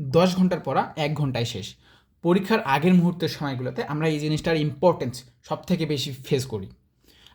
দশ ঘণ্টার পড়া, এক ঘন্টায় শেষ। পরীক্ষার আগের মুহূর্তের সময়গুলোতে আমরা এই জিনিসটার ইম্পর্টেন্স সব থেকে বেশি ফেস করি।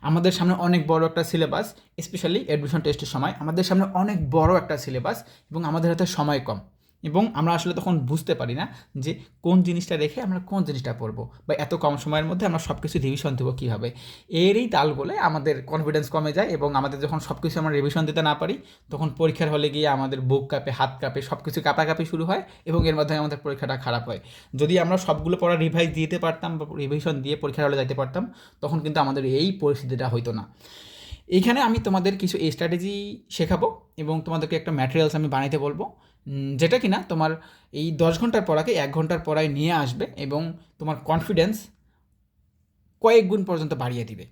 আমাদের সামনে অনেক বড় একটা সিলেবাস স্পেশালি অ্যাডমিশন টেস্টের সময়, আমাদের সামনে অনেক বড় একটা সিলেবাস এবং আমাদের হাতে সময় কম। এবং আমরা আসলে তখন বুঝতে পারি না যে কোন জিনিসটা রেখে আমরা কোন জিনিসটা পড়ব বা এত কম সময়ের মধ্যে আমরা সব কিছু রিভিশন দেবো কীভাবে? এরই তাল বলে আমাদের কনফিডেন্স কমে যায় এবং আমাদের যখন সব কিছু আমরা রিভিশন দিতে না পারি, তখন পরীক্ষার হলে গিয়ে আমাদের বুক কাঁপে, হাত কাঁপে সব কিছু কাঁপাকাঁপি শুরু হয় এবং এর মাধ্যমে আমাদের পরীক্ষাটা খারাপ হয়। যদি আমরা সবগুলো পড়া রিভাইজ দিতে পারতাম বা রিভিশন দিয়ে পরীক্ষার হলে যাইতে পারতাম, তখন কিন্তু আমাদের এই পরিস্থিতিটা হইতো না। এইখানে আমি তোমাদের কিছু স্ট্র্যাটেজি শেখাবো এবং তোমাদেরকে একটা ম্যাটেরিয়ালস আমি বানাইতে বলব যেটা কিনা তোমার এই দশ ঘণ্টার পড়াকে এক ঘণ্টার পড়ায় নিয়ে আসবে এবং তোমার কনফিডেন্স কয়েক গুণ পর্যন্ত বাড়িয়ে দিবে।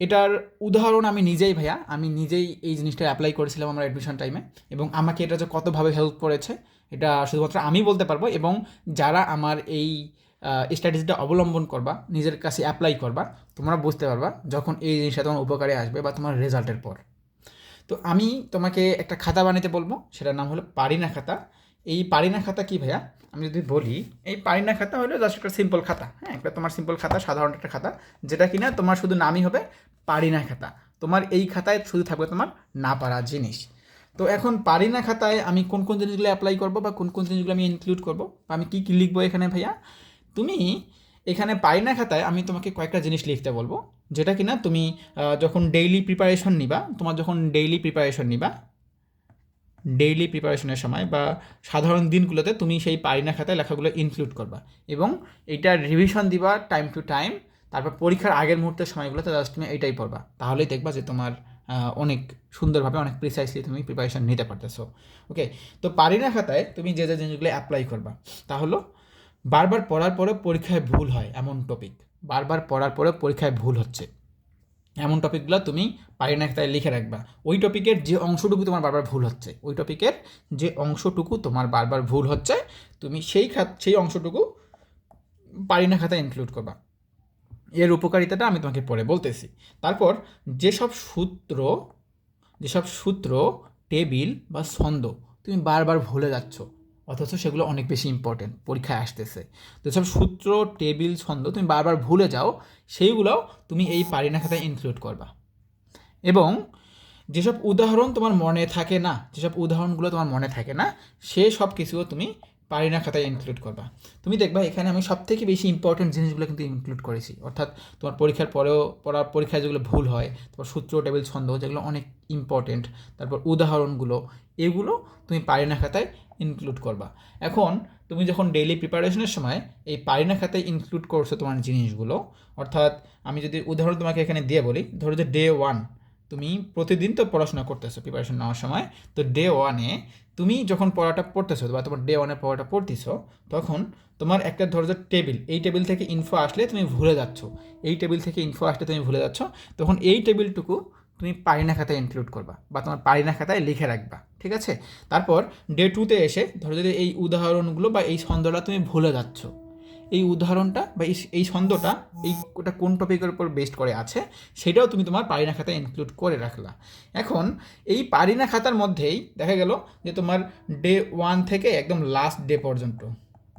এটার উদাহরণ আমি নিজেই ভাইয়া, আমি নিজেই এই জিনিসটা অ্যাপ্লাই করেছিলাম আমার অ্যাডমিশন টাইমে এবং আমাকে এটা যে কতভাবে হেল্প করেছে, এটা শুধুমাত্র আমি বলতে পারব এবং যারা আমার এই স্ট্র্যাটেজিটা অবলম্বন করবা, নিজের কাছে অ্যাপ্লাই করবা, তোমরা বুঝতে পারবা যখন এই জিনিসটা তোমার উপকারে আসবে বা তোমার রেজাল্টের পর। তো আমি তোমাকে একটা খাতা বানাতে বলব, সেটার নাম হলো পারিনা খাতা। এই পারিনা খাতা কি ভাইয়া? আমি যদি বলি, এই পারিনা খাতা হলো জাস্ট একটা সিম্পল খাতা হ্যাঁ? একটা তোমার সিম্পল খাতা, সাধারণ একটা খাতা, যেটা কিনা তোমার শুধু নামই হবে পারিনা খাতা। তোমার এই খাতায় শুধু থাকবে তোমার না পারা জিনিস। তো এখন পারিনা খাতায় আমি কোন কোন জিনিসগুলো অ্যাপ্লাই করব বা কোন কোন জিনিসগুলো আমি ইনক্লুড করব? আমি কী কী লিখব এখানে ভাইয়া? তুমি এখানে পারিনা খাতায় আমি তোমাকে কয়েকটা জিনিস লিখতে বলব, যেটা কিনা তুমি যখন ডেইলি প্রিপারেশন নিবা, তোমার যখন ডেইলি প্রিপারেশন নিবা ডেইলি প্রিপারেশনের সময় বা সাধারণ দিনগুলোতে তুমি সেই পারিনা খাতায় লেখাগুলো ইনক্লুড করবা এবং এইটা রিভিশন দিবা টাইম টু টাইম তারপর পরীক্ষার আগের মুহূর্তের সময়গুলোতে জাস্ট তুমি এইটাই পড়বা। তাহলেই দেখবা যে তোমার অনেক সুন্দরভাবে অনেক প্রিসাইসলি তুমি প্রিপারেশন নিতে পারতেছো। ওকে তো পারিনা খাতায় তুমি যে যে জিনিসগুলো অ্যাপ্লাই করবা, তা হলো বারবার পড়ার পরে পরীক্ষায় ভুল হয় এমন টপিক বারবার পড়ার পরে পরীক্ষায় ভুল হচ্ছে। এমন টপিকগুলো তুমি পারি না খাতায় লিখে রাখবা। ওই টপিকের যে অংশটুকু তোমার বারবার ভুল হচ্ছে, ওই টপিকের যে অংশটুকু তোমার বারবার ভুল হচ্ছে, তুমি সেই খাত সেই অংশটুকু পারি না খাতায় ইনক্লুড করবা। এর উপকারিতাটা আমি তোমাকে পরে বলতেছি। তারপর যেসব সূত্র যেসব সূত্র টেবিল বা ছন্দ তুমি বারবার ভুলে যাচ্ছ অথচ সেগুলো অনেক বেশি ইম্পর্টেন্ট পরীক্ষায় আসতেছে। তো সব সূত্র টেবিল ছন্দ তুমি বারবার ভুলে যাও, সেইগুলোও তুমি এই পারিনা খাতায় ইনক্লুড করবা। এবং যেসব উদাহরণ তোমার মনে থাকে না, যেসব উদাহরণগুলো তোমার মনে থাকে না, সে সব কিছুও তুমি পারিনা খাতায় ইনক্লুড করবা। তুমি দেখবা এখানে আমি সব থেকে বেশি ইম্পর্টেন্ট জিনিসগুলো কিন্তু ইনক্লুড করেছি। অর্থাৎ তোমার পরীক্ষার পরেও পড়ার পরীক্ষায় যেগুলো ভুল হয়, তোমার সূত্র টেবিল ছন্দ যেগুলো অনেক ইম্পর্টেন্ট তারপর উদাহরণগুলো, এগুলো তুমি পারি না খাতায় ইনক্লুড করবা। এখন তুমি যখন ডেইলি প্রিপারেশনের সময় এই পারি না খাতায় ইনক্লুড করছ তোমার জিনিসগুলো, অর্থাৎ আমি যদি উদাহরণ তোমাকে এখানে দিয়ে বলি, ধরো যে ডে ওয়ান তুমি প্রতিদিন তো পড়াশোনা করতেছো প্রিপারেশন নেওয়ার সময়, তো ডে ওয়ানে তুমি যখন পড়াটা পড়তেছো বা তোমার ডে ওয়ানে পড়াটা পড়তেছো, তখন তোমার একটা ধরো টেবিল এই টেবিল থেকে ইনফো আসলে তুমি ভুলে যাচ্ছ। এই টেবিল থেকে ইনফো আসলে তুমি ভুলে যাচ্ছ, তখন এই টেবিলটুকু তুমি পারিনা খাতায় ইনক্লুড করবা বা তোমার পারিনা খাতায় লিখে রাখবা, ঠিক আছে? তারপর ডে টুতে এসে ধরো যদি এই উদাহরণগুলো বা এই ছন্দটা তুমি ভুলে যাচ্ছ। এই উদাহরণটা বা এই ছন্দটা, এই ওটা কোন টপিকের উপর বেস্ট করে আছে, সেটাও তুমি তোমার পারিনা খাতায় ইনক্লুড করে রাখলা। এখন এই পারিনা খাতার মধ্যেই দেখা গেল যে তোমার ডে ওয়ান থেকে একদম লাস্ট ডে পর্যন্ত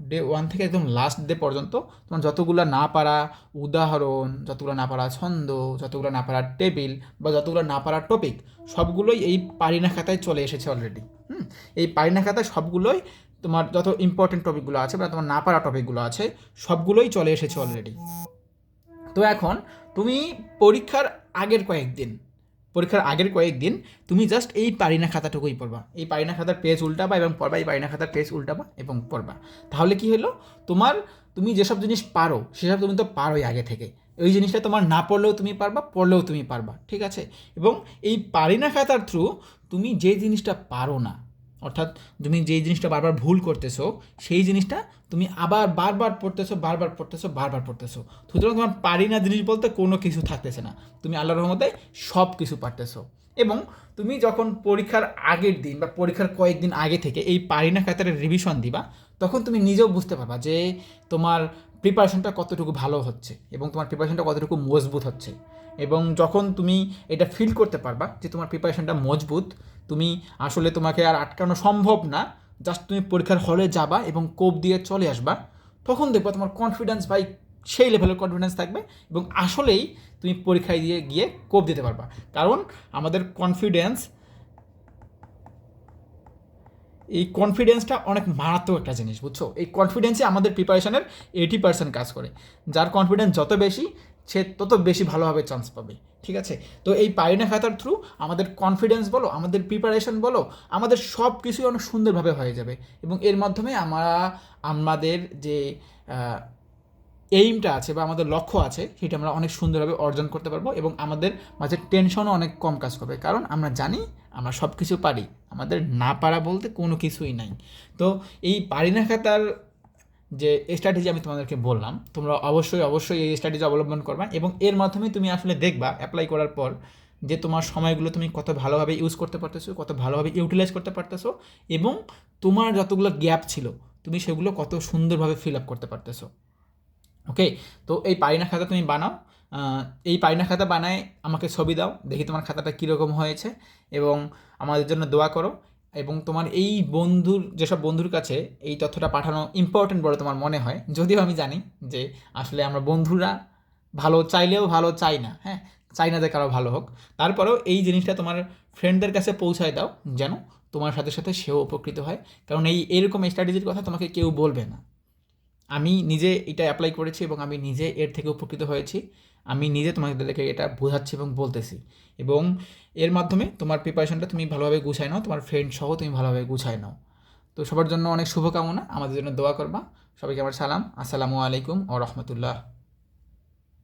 ডে ওয়ান থেকে একদম লাস্ট ডে পর্যন্ত তোমার যতগুলো না পারা উদাহরণ, যতগুলো না পারা ছন্দ, যতগুলো না পারা টেবিল বা যতগুলো না পারা টপিক সবগুলোই এই পারিনা খাতায় চলে এসেছে অলরেডি হুম, এই পারিনা খাতায় সবগুলোই তোমার যত ইম্পর্টেন্ট টপিকগুলো আছে বা তোমার না পারা টপিকগুলো আছে, সবগুলোই চলে এসেছে অলরেডি তো এখন তুমি পরীক্ষার আগের কয়েকদিন, পরীক্ষার আগের কয়েকদিন তুমি জাস্ট এই পারিনা খাতাটুকুই পড়বা। এই পারিনা খাতার পেজ উল্টাবা এবং পড়বা, এই পারিনা খাতার পেজ উল্টাবা এবং পড়বা। তাহলে কি হলো? তোমার, তুমি যেসব জিনিস পারো, সেসব তুমি তো পারোই আগে থেকে। ওই জিনিসটা তোমার না পড়লেও তুমি পারবা, পড়লেও তুমি পারবা, ঠিক আছে? এবং এই পারিনা খাতার থ্রু তুমি যে জিনিসটা পারো না অর্থাৎ তুমি যেই জিনিসটা বারবার ভুল করতেছো, সেই জিনিসটা তুমি আবার বারবার পড়তেছো বারবার পড়তেছো বারবার পড়তেছো। সুতরাং তোমার পারি না জিনিস বলতে কোনো কিছু থাকতেছে না। তুমি আল্লাহর রহমতে সব কিছু পারতেছো। এবং তুমি যখন পরীক্ষার আগের দিন বা পরীক্ষার কয়েকদিন আগে থেকে এই পারি না খাতারের রিভিশন দিবা, তখন তুমি নিজেও বুঝতে পারবা যে তোমার প্রিপারেশনটা কতটুকু ভালো হচ্ছে এবং তোমার প্রিপারেশনটা কতটুকু মজবুত হচ্ছে। এবং যখন তুমি এটা ফিল করতে পারবা যে তোমার প্রিপারেশনটা মজবুত, তুমি আসলে তোমাকে আর আটকানো সম্ভব না জাস্ট তুমি পরীক্ষার হলে যাবা এবং কোপ দিয়ে চলে আসবা, তখন দেখবা তোমার কনফিডেন্স ভাই সেই লেভেলের কনফিডেন্স থাকবে এবং আসলেই তুমি পরীক্ষায় দিয়ে গিয়ে কোপ দিতে পারবা। কারণ আমাদের কনফিডেন্স এই কনফিডেন্সটা অনেক মারাত্মক একটা জিনিস, বুঝছ? এই কনফিডেন্সে আমাদের প্রিপারেশনের এইটি পার্সেন্ট কাজ করে। যার কনফিডেন্স যত বেশি সে তত বেশি ভালোভাবে চান্স পাবে, ঠিক আছে? তো এই পাইনা খাতার থ্রু আমাদের কনফিডেন্স বলো, আমাদের প্রিপারেশন বলো, আমাদের সব কিছুই অনেক সুন্দরভাবে হয়ে যাবে। এবং এর মাধ্যমে আমরা, আমাদের যে এইমটা আছে বা আমাদের লক্ষ্য আছে, সেটা আমরা অনেক সুন্দরভাবে অর্জন করতে পারব এবং আমাদের মাঝে টেনশনও অনেক কম কাজ করবে। কারণ আমরা জানি, আমরা সব কিছু পারি, আমাদের না পারা বলতে কোনো কিছুই নাই। তো এই পারি না খাতার যে স্ট্র্যাটেজি আমি তোমাদেরকে বললাম, তোমরা অবশ্যই অবশ্যই এই স্ট্র্যাটেজি অবলম্বন করবা এবং এর মাধ্যমে তুমি আসলে দেখবা অ্যাপ্লাই করার পর যে তোমার সময়গুলো তুমি কত ভালোভাবে ইউজ করতে পারতেছো, কত ভালোভাবে ইউটিলাইজ করতে পারতেছো এবং তোমার যতগুলো গ্যাপ ছিল, তুমি সেগুলো কত সুন্দরভাবে ফিল আপ করতে পারতেছো। ওকে তো এই পাইনা খাতা তুমি বানাও। এই পাইনা খাতা বানায় আমাকে ছবি দাও, দেখি তোমার খাতাটা কীরকম হয়েছে এবং আমাদের জন্য দোয়া করো। এবং তোমার এই বন্ধুর, যেসব বন্ধুর কাছে এই তথ্যটা পাঠানো ইম্পর্টেন্ট বলে তোমার মনে হয়, যদিও আমি জানি যে আসলে আমরা বন্ধুরা ভালো চাইলেও ভালো চাই না হ্যাঁ? চাই না যে কারও ভালো হোক। তারপরেও এই জিনিসটা তোমার ফ্রেন্ডদের কাছে পৌঁছায় দাও, যেন তোমার সাথে সাথে সেও উপকৃত হয়। কারণ এই এরকম স্ট্র্যাটেজির কথা তোমাকে কেউ বলবে না। আমি নিজে এটা অ্যাপ্লাই করেছি এবং আমি নিজে এর থেকে উপকৃত হয়েছি। আমি নিজে তোমাদেরকে এটা বোঝাচ্ছি এবং বলতেছি। এবং এর মাধ্যমে তোমার প্রিপারেশনটা তুমি ভালোভাবে গুছাই নাও, তোমার ফ্রেন্ড সহ তুমি ভালোভাবে গুছায় নাও। তো সবার জন্য অনেক শুভকামনা, আমাদের জন্য দোয়া করবা। সবাইকে আমার সালাম। আসসালামু আলাইকুম ও রহমতুল্লাহ।